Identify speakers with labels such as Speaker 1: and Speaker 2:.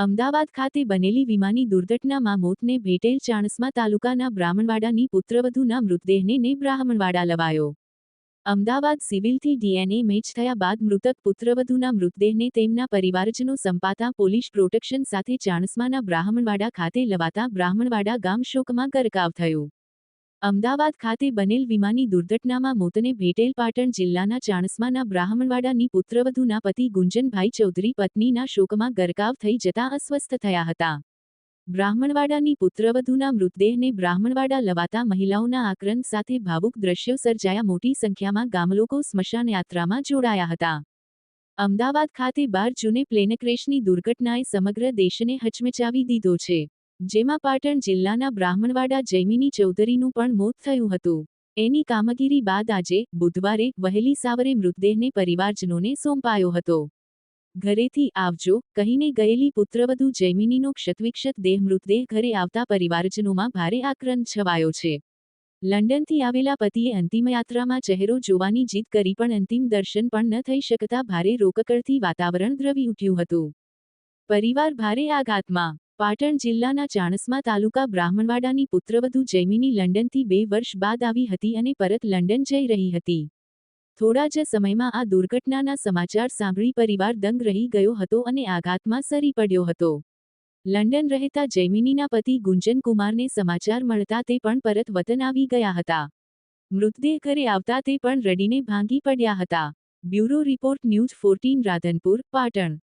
Speaker 1: અમદાવાદ ખાતે બનેલી વિમાની દુર્ઘટનામાં મોતને ભેટેલ ચાણસ્મા તાલુકાના બ્રાહ્મણવાડાની પુત્રવધુના મૃતદેહને ને બ્રાહ્મણવાડા લવાયો. અમદાવાદ સિવિલથી ડીએનએ મેચ થયા બાદ મૃતક પુત્રવધુના મૃતદેહને તેમના પરિવારજનો સંપાતા પોલીસ પ્રોટેક્શન સાથે ચાણસ્માના બ્રાહ્મણવાડા ખાતે લવાતા બ્રાહ્મણવાડા ગામ શોકમાં ગરકાવ થયું. અમદાવાદ ખાતે બનેલ વિમાની દુર્ઘટનામાં મોતને ભેટેલ પાટણ જિલ્લાના ચાણસ્માના બ્રાહ્મણવાડાની પુત્રવધુના પતિ ગુંજનભાઈ ચૌધરી પત્નીના શોકમાં ગરકાવ થઈ જતા અસ્વસ્થ થયા હતા. બ્રાહ્મણવાડાની પુત્રવધુના મૃતદેહને બ્રાહ્મણવાડા લવાતા મહિલાઓના આક્રંદ સાથે ભાવુક દ્રશ્યો સર્જાયા મોટી સંખ્યામાં ગામલોકો સ્મશાન યાત્રામાં જોડાયા હતા. અમદાવાદ ખાતે બાર જૂને પ્લેનક્રેશની દુર્ઘટનાએ સમગ્ર દેશને હચમચાવી દીધો છે. જેમાં પાટણ જિલ્લાના બ્રાહ્મણવાડા જૈમિની ચૌધરીનું પણ મોત થયું હતું. એની કામગીરી બાદ આજે, બુધવારે, વહેલી સાવરે મૃતદેહને પરિવારજનોને સોંપાયો હતો. ઘરેથી આવજો, કહીને ગયેલી પુત્રવધુ જૈમિનીનો ક્ષતવિક્ષત દેહ મૃતદેહ ઘરે આવતા પરિવારજનોમાં ભારે આક્રંદ છવાયો છે. લંડનથી આવેલા પતિએ અંતિમયાત્રામાં ચહેરો જોવાની જીદ કરી પણ અંતિમ દર્શન પણ ન થઈ શકતા ભારે રોકકળથી વાતાવરણ દ્રવી ઉઠ્યું હતું. પરિવાર ભારે આઘાતમાં પાટણ જિલ્લાના ચાણસ્મા તાલુકા બ્રાહ્મણવાડાની પુત્રવધુ જૈમિની લંડનથી બે વર્ષ બાદ આવી હતી અને પરત લંડન જઈ રહી હતી. થોડા જ સમયમાં આ દુર્ઘટનાના સમાચાર સાંભળી પરિવાર દંગ રહી ગયો હતો અને આઘાતમાં સરી પડ્યો હતો. લંડન રહેતા જૈમિનીના પતિ ગુંજનકુમારને સમાચાર મળતા તે પણ પરત વતન આવી ગયા હતા. મૃતદેહ ઘરે આવતા તે પણ રડીને ભાંગી પડ્યા હતા. Bureau report news fourteen Radhanpur, Patan.